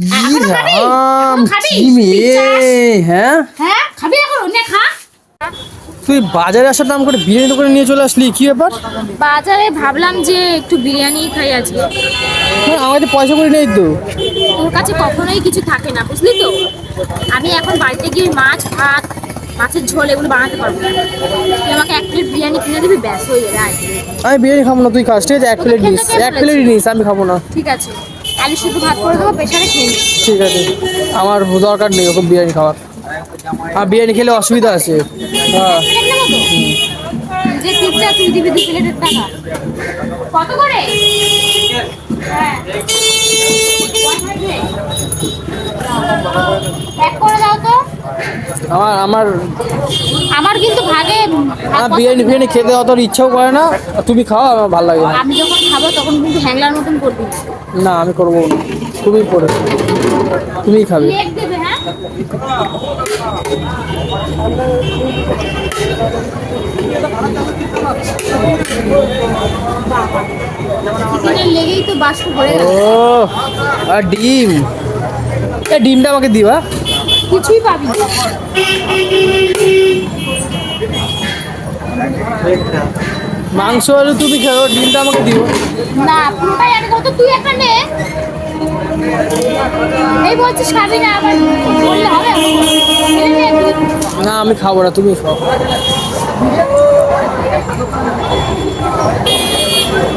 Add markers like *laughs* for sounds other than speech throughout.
রাম কি মেয়ে হ্যাঁ? হ্যাঁ? খাবি এখন? নে খা। তুই বাজারে আসার নাম করে বিরিয়ানি দোকানে নিয়ে চলে আসলি কি ব্যাপার? বাজারে ভাবলাম যে একটু বিরিয়ানি খাই আজকে। আমার পয়সা করে নেই তো। তোর কাছে কখনোই কিছু থাকে না বুঝলি তো? আমি এখন বাড়িতে গিয়ে মাছ ভাত মাছের ঝোল এগুলো বানাতে পারব না। তুই আমাকে এক প্লেট বিরিয়ানি কিনে দিবি ব্যাস হয়ে যাবে। আমি বিরিয়ানি খাব না তুই খাস ঠিক আছে? এক প্লেট নিস এক প্লেটই নিস আমি খাব না। ঠিক আছে। আলু শুধু ভাত করে দেবো প্রেশারে খেয়ে ঠিক আছে। আমার দরকার নেই ওরকম বিরিয়ানি খাওয়ার। আর বিরিয়ানি খেলে অসুবিধা আছে। হ্যাঁ। প্লেট নেব তো যে তিনটা তুই দিবি দু প্লেটের টাকা। কত করে? হ্যাঁ। আমার আমার আমার কিন্তু ভাগে আমার বিরিয়ানি ফিরিয়ানি খেতে অত ইচ্ছাও করে না তুমি খাও আমার ভালো লাগে না। আমি যখন খাব তখন কিন্তু হ্যাংলার মতন করবি। না। আমি করব না। তুমি করে তুমিই খাবে। হ্যাঁ? লেগেই তো বাষ্প ভরে গেল। ও আর ডিম। এ ডিমটা আমাকে দিবা। কিছুই পাবি মাংস আলু তুমি খেলো ডিমটা আমাকে দিও। না পুরোটাই আমি কত তুই একটা নে। এই বলছিস খাবি না আবার বললে হবে? নে। আমি খাব না তুমি খাও।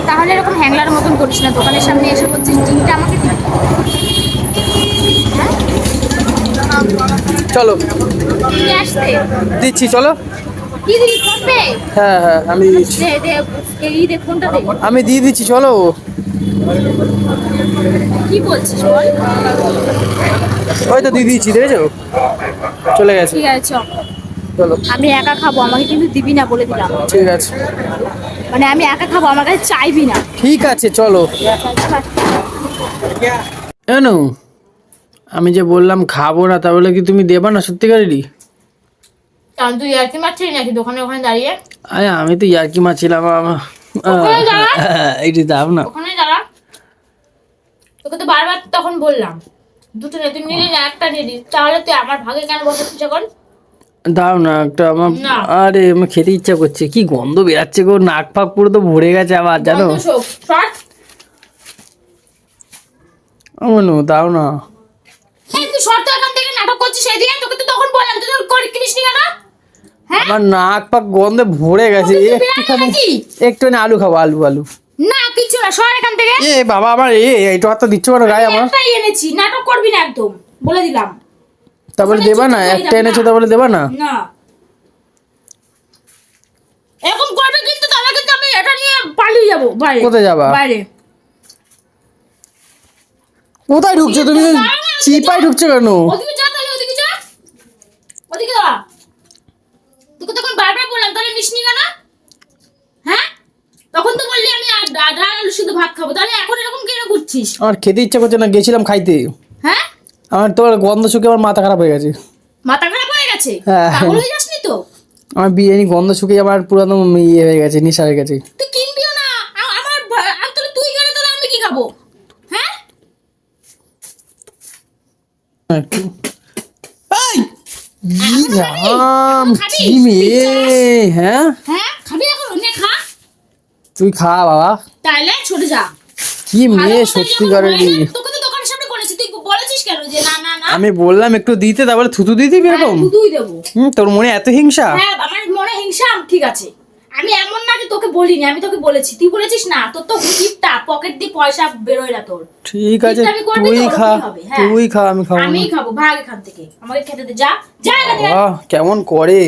তাহলে এরকম হ্যাংলার মতন করিস না দোকানের সামনে এসে বলছিস ডিমটা আমাকে দিবি। হ্যাঁ চলো। দিচ্ছি চলো। হ্যাঁ হ্যাঁ আমি আমি দিয়ে দিচ্ছি চলো। কি বলছিস বল? ওই তো দিয়ে দিচ্ছি দেখেছ? চলে গেছে। ঠিক আছে চলো। আমি একা খাব আমাকে কিন্তু দিবি না বলে দিলাম। ঠিক আছে। মানে আমি একা খাব আমার কাছে চাইবি না। ঠিক আছে চলো। কেন আমি যে বললাম খাব না তাহলে কি তুমি দেবা না সত্যিকারেরই? কারণ তুই আর কি মারছিলি নাকি দোকানে ওখানে দাঁড়িয়ে? আরে আমি তো ইয়ার্কি মারছিলাম আমার। *laughs* এইটি দাও না। ওখানে দাঁড়া। তোকে তো বারবার তখন বললাম। দুটো নে তুই নিলি না একটা নিলি। তাহলে তুই আমার ভাগে কেন বসাচ্ছিস এখন দাও না একটা আমার আরে আমার খেতে ইচ্ছা করছে। কি গন্ধ বেরাচ্ছে গো নাক ফাক পুরো তো ভরে গেছে আবার জানো? দাও না এই তুই শর্ট এখান থেকে নাটক করছিস এই দিয়ে তোকে তো তখন বললাম তুই তোর করে কিনিস নি কেন? হ্যাঁ? আমার নাক পাক গন্ধে ভরে গেছে। ও, একটুখানি একটুখানি আলু খাব আলু আলু। না কিছু না সর এখান থেকে। এ বাবা আমার এ এইটা হাতটা দিচ্ছ কেন গায়ে আমার? একটাই এনেছি নাটক করবি না একদম বলে দিলাম। তারপরে দেবা না একটা এনেছো তারপরে দেবা না? না। এরকম করবে কিন্তু তাহলে কিন্তু আমি এটা নিয়ে পালিয়ে যাব বাইরে। কোথায় যাবা? বাইরে। কোথায় ঢুকছো তুমি? চিপাই ঢুকছো কেন ওদিকে যা তাহলে ওদিকে যা ওদিকে দাঁড়া তোকে তখন বারবার বললাম তাহলে মিশনি কেন হ্যাঁ তখন তো বললি আমি আর ডা- ডাল আলু শুধু ভাত খাব। তাহলে এখন এরকম কেন করছিস? আমার খেতে ইচ্ছা করছে না গেছিলাম খাইতে। হ্যাঁ? আমার তোমার গন্ধ শুকে আমার মাথা খারাপ হয়ে গেছে। মাথা খারাপ হয়ে গেছে? হ্যাঁ। পাগল হয়ে যাসনি তো? আমার বিরিয়ানি গন্ধ শুকে আমার পুরো একদম ইয়ে হয়ে গেছে নেশা হয়ে গেছে। তুই কিনবিও না। আমার তাহলে তুই গেলে তাহলে আমি কি খাব? হ্যাঁ? হ্যাঁ? হ্যাঁ? তুই খা বাবা। তাহলে ছুটে যা। কি মেয়ে সত্যি করে না, তোকে তো দোকানের সামনে বলেছি তুই বলেছিস কেন যে না না না? আমি বললাম একটু দিতে তারপরে থুতু দিয়ে দিবি এরকম? হ্যাঁ, হুম তোর মনে এত হিংসা? হ্যাঁ আমার মনে হিংসা ঠিক আছে। আমি এমন না যে তোকে বলিনি আমি তোকে বলেছি। তুই বলেছিস না তোর তো হুটিপটা পকেট দিয়ে পয়সা বেরোয় না তোর। ঠিক আছে তুই খা হ্যাঁ। তুই খা আমি খাব। আমি খাব ভাগ এখান থেকে। আমাকে খেতে দে যা যা কেমন করে।